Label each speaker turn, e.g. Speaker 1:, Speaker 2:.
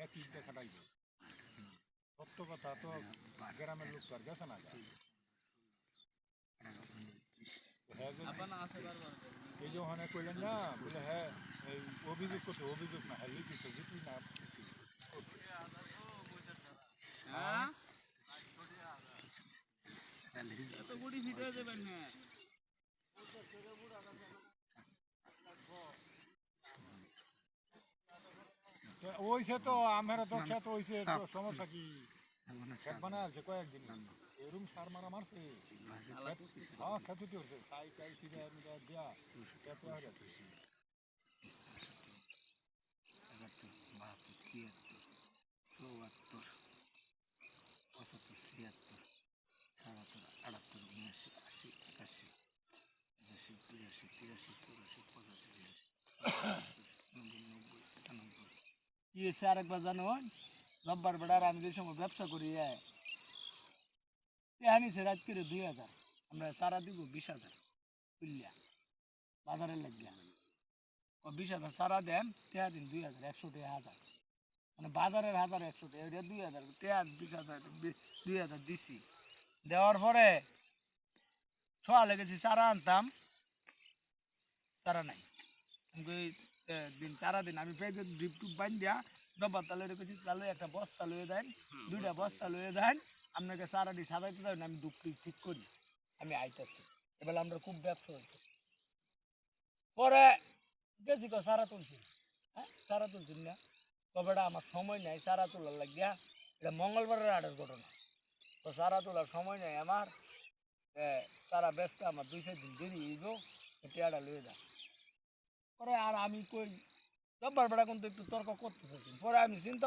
Speaker 1: একই ইটটা খাটাইব সত্য কথা তো গ্রামের লোক তো আর গেছে না হ্যাঁ যে- এই যে ওখানে কইলেন না বলে হ্যাঁ এই অভিযোগ করছে অভিযোগ না হ্যাঁ লিখিত জিতলি না
Speaker 2: হ্যাঁ না
Speaker 1: তো আমরা তো খেত ওইসে তো সমস্যা কি? খেত বানায় আছে কয়েকদিন। এরকম সার মারা মারছে। হ্যাঁ খেতে তো হচ্ছে সাই টাই সিধা মিধা দিয়া। খেতে হয়ে গেছে।
Speaker 3: বাহাত্তর তিয়াত্তর চৌয়াত্তর পঁচাত্তর ছিয়াত্তর সাতাত্তর আটাত্তর উনআশি আশি একাশি একাশি বিরাশি তিরাশি চৌরাশি পঁচাশি বিরাশি। কি হয়েছে আরেকবার জানো, রব্বার বেড়ার আমি যে ব্যবসা করি আনিছে রাত করে দুই হাজার। আমরা সারা দিব বিশ হাজার বুঝলিয়া বাজারে লাগিয়া। ও বিশ হাজার সারা দেন টেয়া দিন দুই হাজার, একশো টেয়া হাজার। মানে বাজারের হাজার একশো টেয়া ওইটা দুই হাজার টেয়া বিশ হাজার দুই হাজার দিছি। দেওয়ার পরে সোয়া লেগেছি চারা আনতাম চারা নাই। দিন চারা দিন আমি পেয়ে ডিপ টুপ বান দিয়া ডব্বার তালে রেখেছি তাহলে একটা বস্তা লয়ে দেন দুইটা বস্তা লয়ে দেন আপনাকে চারাটি সাজাইতে দেন আমি দুঃখ ঠিক করি আমি আইতাছি। এবার আমরা খুব ব্যবসা হইতো। পরে গেছি কো সারা তুলছি। হ্যাঁ সারা তুলছি না। কবেটা আমার সময় নাই সারা তোলার লাগিয়া। এটা মঙ্গলবারের আটের ঘটনা। তো সারা তোলার সময় নাই আমার। সারা ব্যস্ত আমার দুই চার দিন দেরি হইব টেয়াটা লয়ে যা পরে আর আমি কই রব্বার বেড়া কিন্তু একটু তর্ক করতে থাকি পরে আমি চিন্তা